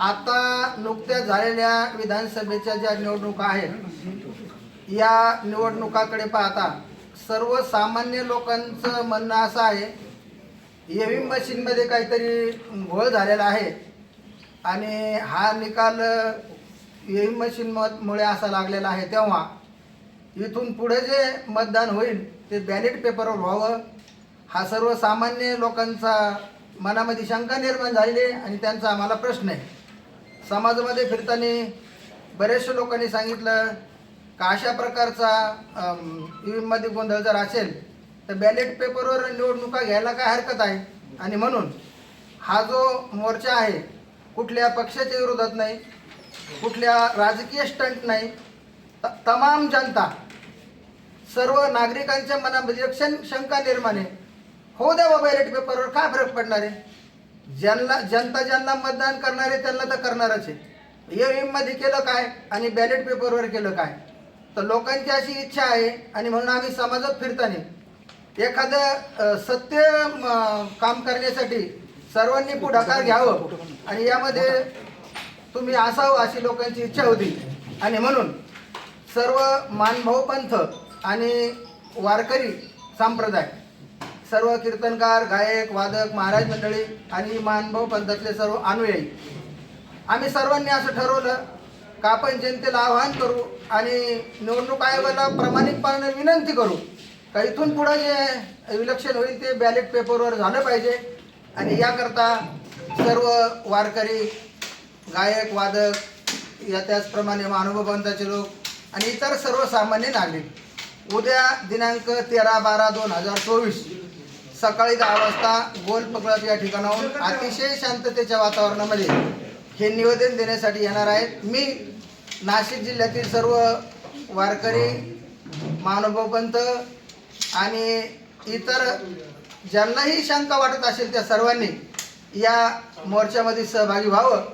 आता नुकत्याच झालेल्या विधानसभेच्या ज्या निवडणुका आहेत या निवडणुकाकडे पाहता सर्वसामान्य लोकांचं म्हणणं असं आहे एव्हीएम मशीनमध्ये काहीतरी घोळ झालेला आहे आणि हा निकाल एव्हीएम मशीन मुळे असा लागलेला आहे तेव्हा इथून पुढे जे मतदान होईल ते बॅलेट पेपरवर व्हावं हा सर्वसामान्य लोकांचा मनामध्ये शंका निर्माण झालेली आहे आणि त्यांचा आम्हाला प्रश्न आहे. समाजामध्ये फिरताना बरेचशा लोकांनी सांगितलं का अशा प्रकारचा मध्ये गोंधळ जर असेल तर बॅलेट पेपरवर निवडणुका घ्यायला काय हरकत आहे? आणि म्हणून हा जो मोर्चा आहे कुठल्या पक्षाच्या विरोधात नाही कुठल्या राजकीय स्टंट नाही त- तमाम जनता सर्व नागरिकांच्या मनामध्ये शंका निर्माण आहे. हो द्या बाबा बॅलेट पेपरवर. काय फरक पडणार आहे? ज्यांना जनता ज्यांना मतदान करणार आहे त्यांना तर करणारच आहे. ईव्हीएम केलं काय आणि बॅलेट पेपरवर केलं काय? तर लोकांची अशी इच्छा आहे आणि म्हणून आम्ही समाजात फिरताना एखादं सत्य काम करण्यासाठी सर्वांनी पुढाकार घ्यावं आणि यामध्ये तुम्ही असावं अशी लोकांची इच्छा होती. आणि म्हणून सर्व मानभाऊ पंथ आणि वारकरी संप्रदाय सर्व कीर्तनकार गायक वादक महाराज मंडळी आणि मानभाऊ पंथातले सर्व अनुयायी. आम्ही सर्वांनी असं ठरवलं का आपण जनतेला आवाहन करू आणि निवडणूक आयोगाला प्रामाणिकपणे विनंती करू. का इथून पुढं जे इलेक्शन होईल ते बॅलेट पेपरवर झालं पाहिजे. आणि याकरता सर्व वारकरी गायक वादक या त्याचप्रमाणे महानुभाव पंथाचे लोक आणि इतर सर्वसामान्य नागरिक. उद्या दिनांक तेरा बारा दोन हजार चोवीस सकाळी दहा वाजता गोल पकळत या ठिकाणाहून अतिशय शांततेच्या वातावरणामध्ये हे निवेदन देण्यासाठी येणार आहेत. मी नाशिक जिल्ह्यातील सर्व वारकरी महानुभाव आणि इतर ज्यांनाही शंका वाटत असेल त्या सर्वांनी या मोर्चामध्ये सहभागी व्हावं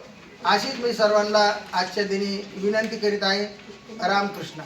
अशीच मी सर्वांना आजच्या दिनी विनंती करीत आहे. रामकृष्ण.